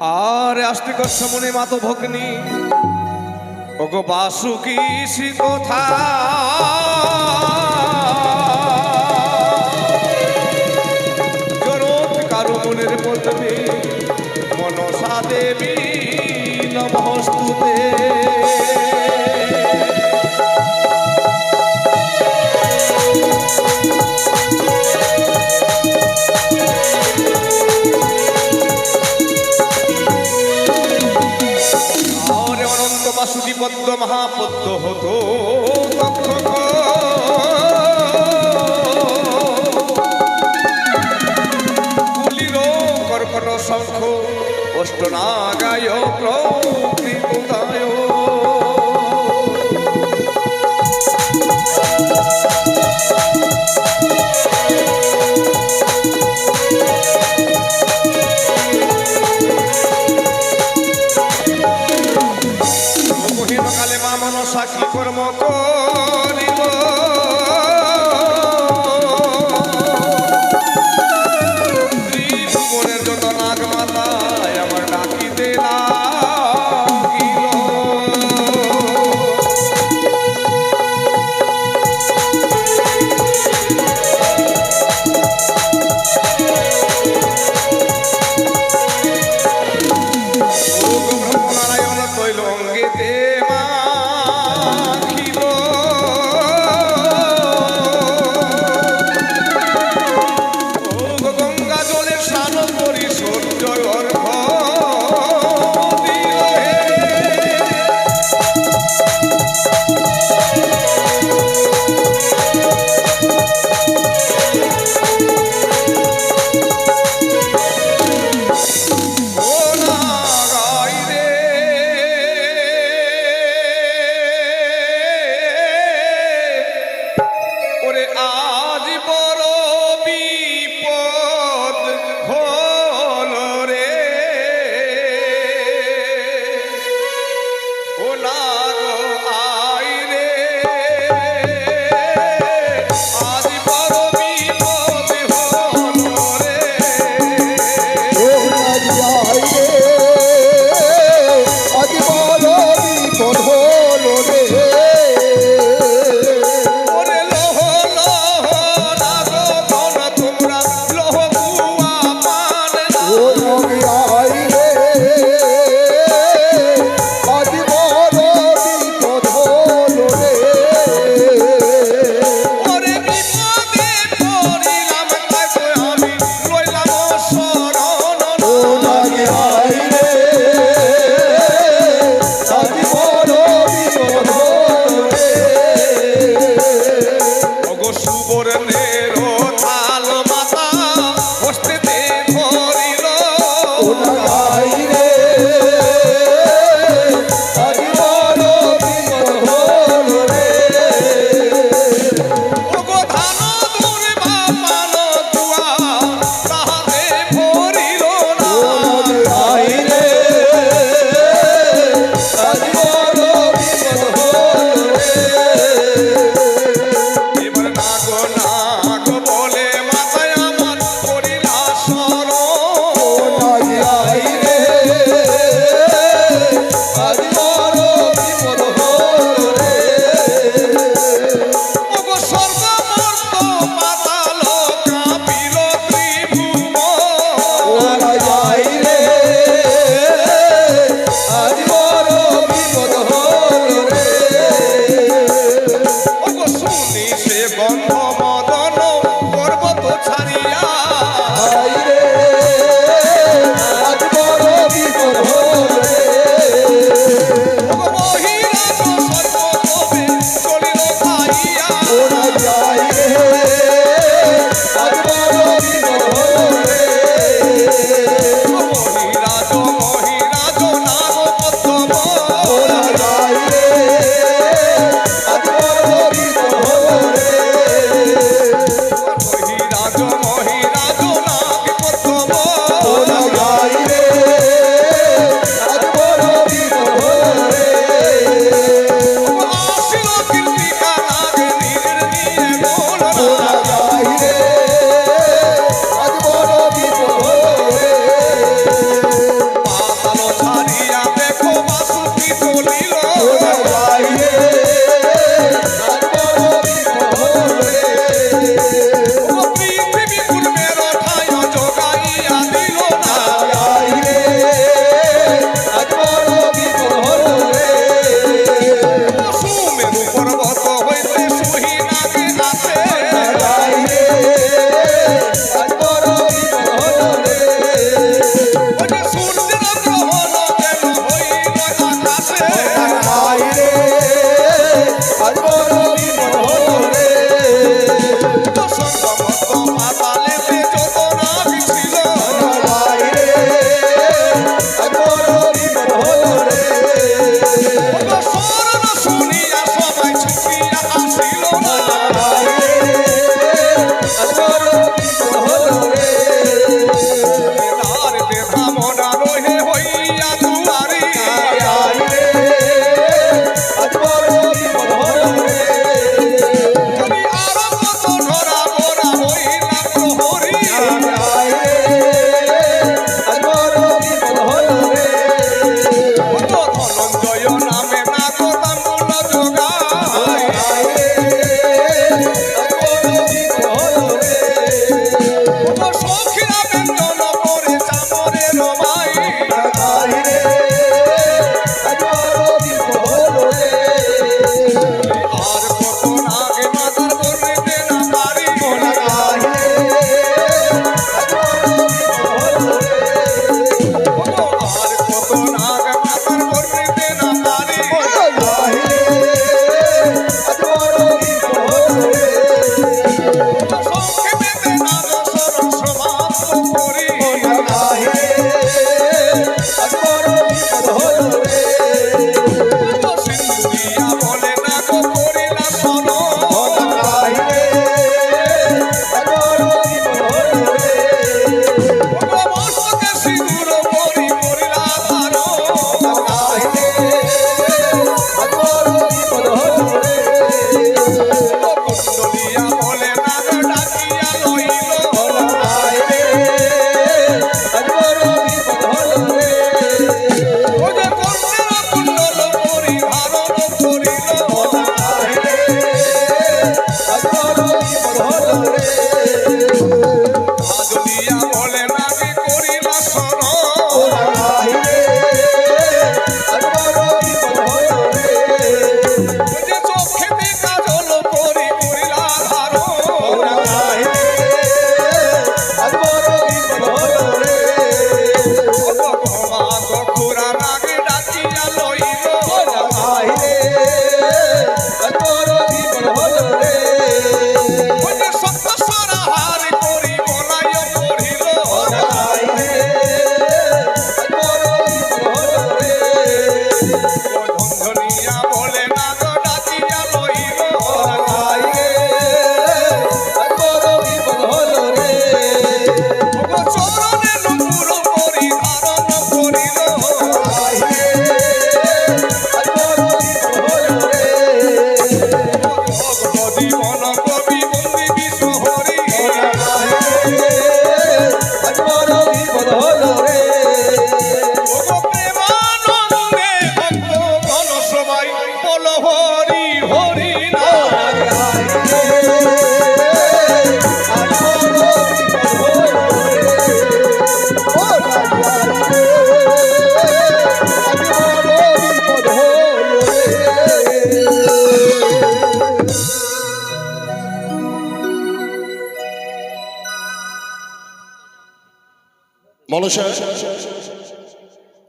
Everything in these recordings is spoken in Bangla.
আর আষ্টিক সমনে মাত ভগ্নি। ওগো বাসুকি সি কথা বাসুদিপদ্য মহাপদ্য হতো। কুলির কর্কট শঙ্খ অষ্টনাগায় প্রকৃতায় দাসী কর্ম কর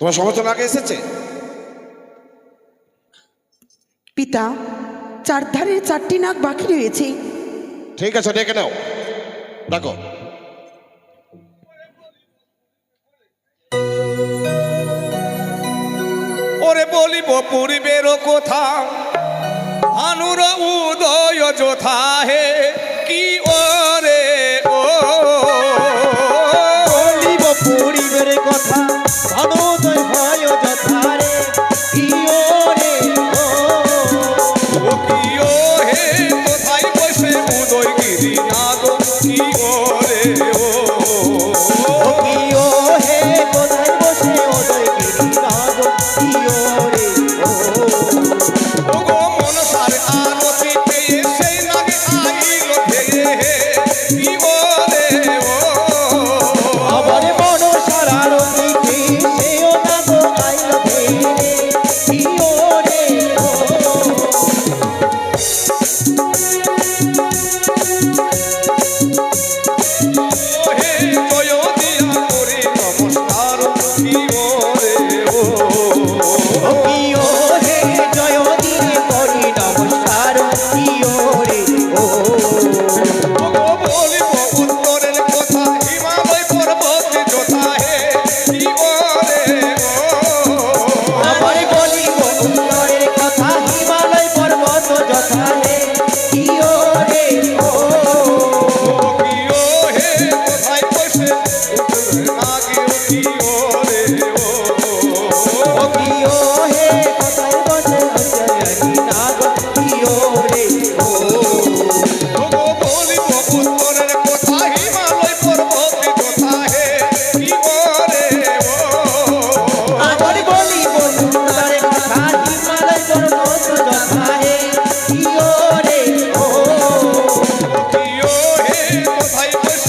তোমার সমর্থন আগে এসেছে? পিতা চারধারের চারটি নাক বাকি রয়েছে। ঠিক আছে ডেকে নাও। ডাকো। ওরে বলিব পূর্বের কোথা আনুর উদয় যোথা হে কি ও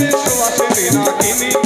Sin Shola Shemina Kimi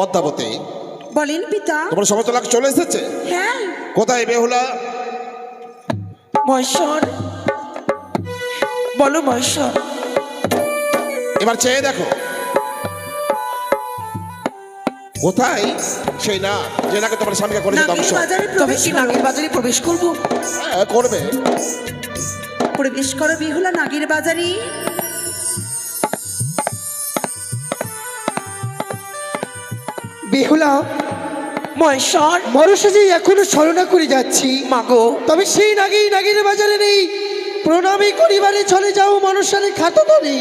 Padmavati. বলেন পিতা। তোমার সমস্ত লাখ চলে এসেছে? হ্যাঁ। কোথায় বেহুলা? মহেশ্বর। বলো মহেশ্বর। এবার চেয়ে দেখো। কোথায়? সেই না যে নাকি তোমার স্বামীকে করেছে ধ্বংস। তবে প্রবেশ কি নাগের বাজারে প্রবেশ করব? হ্যাঁ, করবে। প্রবেশ করো বিহুলা নাগের বাজারে। বেহুলা মহেশ্বর। মনসা যে এখনও ছলনা করে যাচ্ছি। মাগো। তবে সেই নাগেই নাগির বাজারে নেই। প্রণামী করিবারে চলে যাও মনসারে খাতো তলে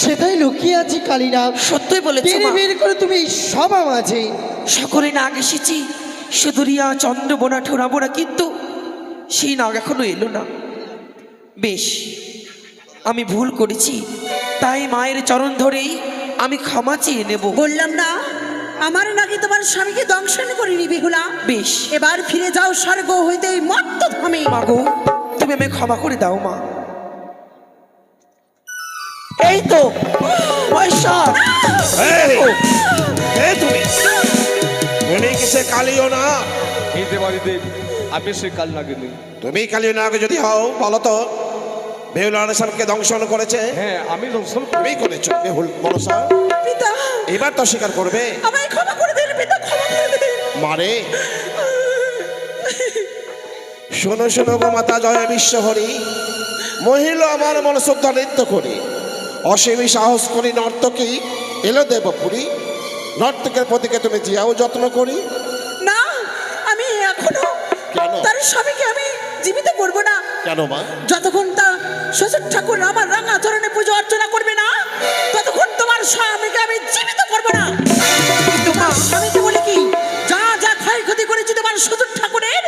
সেটাই লুকিয়ে আছে কালীনা সত্যই মা। বের করে তুমি সব মাঝে সকলে নাগ এসেছি। শুধু রিয়া চন্দ্রবোনা ঠোরাবোনা কিন্তু সেই নাগ এখনও এলো না। বেশ আমি ভুল করেছি। তাই মায়ের চরণ ধরেই আমি ক্ষমা চেয়ে নেব। বললাম না আমার নাকি তোমার স্বামীকে দংশন করিনি বিহুলা। বেশ। এবার ফিরে যাও স্বর্গ হইতে ওই মত্ত ধামে। মাগো তুমি আমি ক্ষমা করে দাও মা। এই তো তুমি। তুমি কিসে কালিও না? এই দেবাদিদেব আমি সে কাল নাগিনী। তুমি কালিও না যদি হও বলো তো। বেহুলা স্বামীকে দংশন করেছে। হ্যাঁ আমি দংশন তুমি করেছ বেহুল মনসা। পিতা। এবার তো স্বীকার করবে। আমায় ক্ষমা করে দিন পিতা ক্ষমা করে দিন। মারে। শোনো শোনো গো মাতা জয় বিশ্বহরি। মহিলা আমার মনসুদ্ধ নৃত্য করি অসীমী সাহস করি নর্তকী এলো দেবপুরী। নর্তকের প্রতিকে তুমি জিয়াও যত্ন করি। না আমি এখনও? তার স্বামীকে আমি জীবিত করব না। কেন মা? যতক্ষণ তা শ্বশুর ঠাকুর আমার রাঙা চরণে পুজো অর্চনা করবে না ততক্ষণ তোমার স্বামীকে আমি জীবিত করব না। তোমার স্বামীকে বলে কি? যা যা ক্ষয়ক্ষতি করেছি তোমার শ্বশুর ঠাকুরের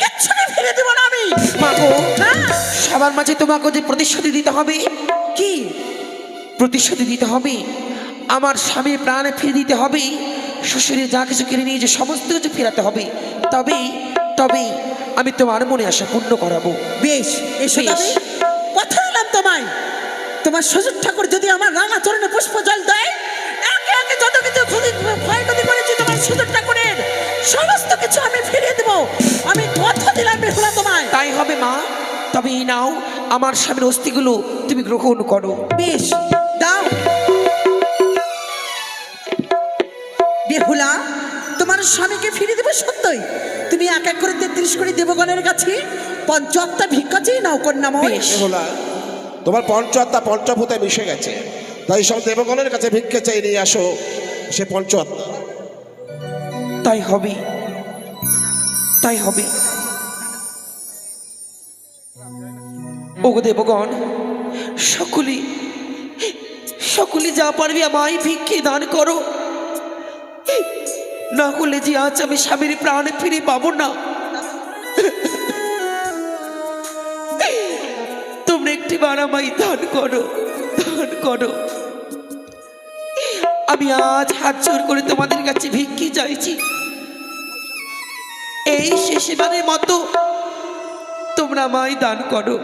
কিচ্ছুটি ফিরে দেবো না আমি। মাগো হ্যাঁ? সবার মাঝে তোমাকে যে প্রতিশ্রুতি দিতে হবে কি? প্রতিশ্রুতি দিতে হবে আমার স্বামীর প্রাণে ফিরে দিতে হবে শ্বশুরে যা কিছু কিনে নিয়ে যে সমস্ত কিছু ফেরাতে হবে। তবেই তবেই আমি তোমার মনে আশা পূর্ণ করাবো। বেশ এসো বেশ। তবে। কথা দিলাম তোমায়। তোমার শ্বশুর ঠাকুর যদি আমার রাঙা চরণে পুষ্প জল দেয় একে একে যত কিছু ক্ষয়ক্ষতি করেছি তোমার শ্বশুর ঠাকুরের সমস্ত কিছু আমি ফিরিয়ে দেবো। আমি কথা দিলাম বেহুলা তোমায়। তাই হবে মা। তবে এই নাও আমার স্বামীর অস্থিগুলো তুমি গ্রহণ করো। বেশ। স্বামীকে ফিরে দেবে সত্যই। তুমি এক এক করে তেত্রিশ করে দেবগণের কাছে পঞ্চাশটা ভিক্ষা চেয়ে নাও কন্যাময় বেশ। তোমার পঞ্চাত্মা পঞ্চভূতে মিশে গেছে। তাই সব দেবগণের কাছে ভিক্ষে চাই নিয়ে আসো সে পঞ্চাত্মা তাই হবে। তাই হবে। ওগো দেবগণ সকলে সকলে যা পারবে আমায় ভিক্ষে দান করো। না হলে যে আজ আমি স্বামীর প্রাণে ফিরে পাবো না। তোমরা একটি বার আমায় দান করো দান করো। আমি আজ হাত জোর করে তোমাদের কাছে ভিক্ষি চাইছি। এই শেষবারের মতো তোমরা আমায় দান করো।